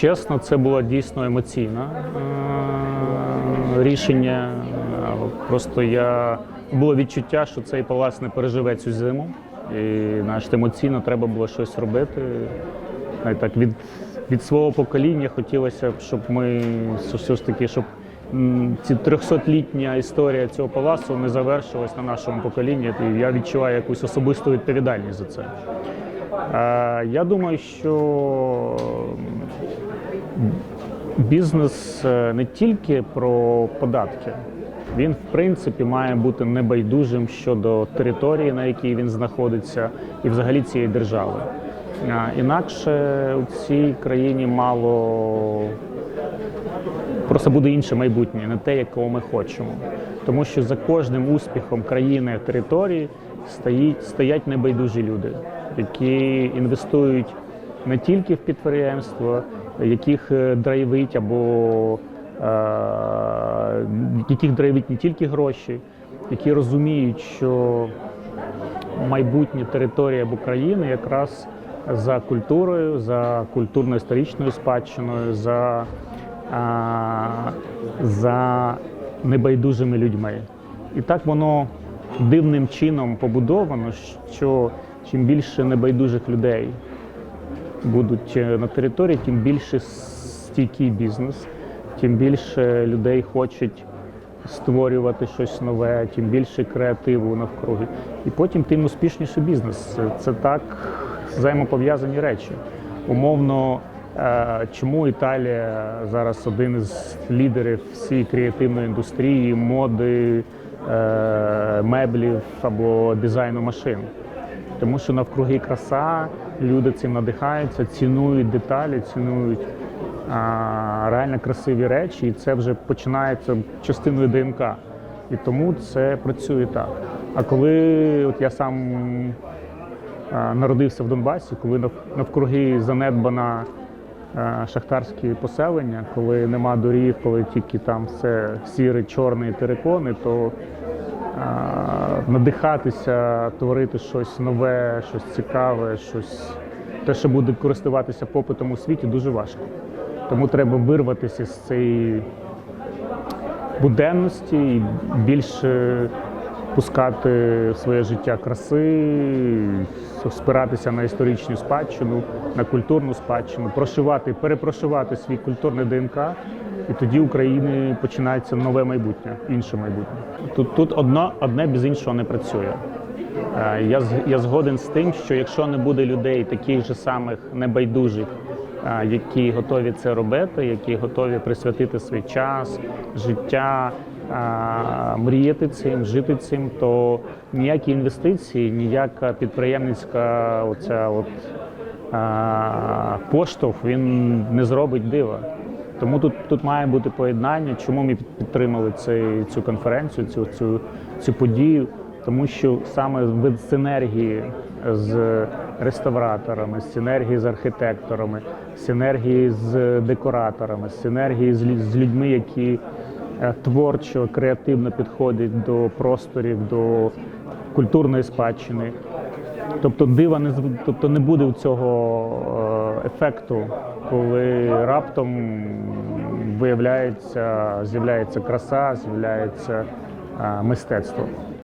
чесно, це було дійсно емоційне рішення. Е, Просто я було відчуття, що цей палац не переживе цю зиму. І значить, емоційно треба було щось робити. Е, Так, від, від свого покоління хотілося б, щоб ми все- ж таки, щоб ці 300-літня історія цього палацу не завершилась на нашому поколінні. І я відчуваю якусь особисту відповідальність за це. Е, Я думаю, що бізнес е, не тільки про податки. Він, в принципі, має бути небайдужим щодо території, на якій він знаходиться, і взагалі цієї держави. Інакше у цій країні мало просто буде інше майбутнє, не те, якого ми хочемо. Тому що за кожним успіхом країни території стоять небайдужі люди, які інвестують не тільки в підприємство, яких е, драйвить або е, яких драйвить не тільки гроші, які розуміють, що майбутнє території або країни якраз за культурою, за культурно-історичною спадщиною, за, а, за небайдужими людьми. І так воно дивним чином побудовано, що чим більше небайдужих людей будуть е, на території, тим більше стійкий бізнес, тим більше людей хочуть створювати щось нове, тим більше креативу навкруги. І потім тим успішніше бізнес. Це- так взаємопов'язані речі. Умовно, е, чому Італія зараз один із лідерів всієї креативної індустрії, моди, е, меблів або дизайну машин? Тому що навкруги краса, люди цим надихаються, цінують деталі, цінують а, реально красиві речі, і це вже починається частиною ДНК. І тому це працює так. А коли от я сам а, народився в Донбасі, коли нав- навкруги занедбана шахтарські поселення, коли нема доріг, коли тільки там все сіре, чорне і терикони, то надихатися, творити щось нове, щось цікаве, щось те, що буде користуватися попитом у світі, дуже важко. Тому треба вирватися з цієї буденності і більше пускати своє життя краси, спиратися на історичну спадщину, на культурну спадщину, прошивати, перепрошивати свій культурний ДНК. І тоді України починається нове майбутнє, інше майбутнє. Тут, тут одно, одне без іншого не працює. Е, Я, я згоден з тим, що якщо не буде людей, таких же самих небайдужих, е, які готові це робити, які готові присвятити свій час, життя, е, мріяти цим, жити цим, то ніякі інвестиції, ніяка підприємницька оця от, поштовх він не зробить дива. Тому тут, тут має бути поєднання, чому ми підтримали цей, цю конференцію, цю, цю, цю подію. Тому що саме від синергії з реставраторами, синергії з архітекторами, синергії з декораторами, синергії з, людьми, які е, творчо, креативно підходять до просторів, до культурної спадщини. Тобто дива не тобто не буде у цього е, ефекту, коли раптом виявляється, з'являється краса, з'являється мистецтво.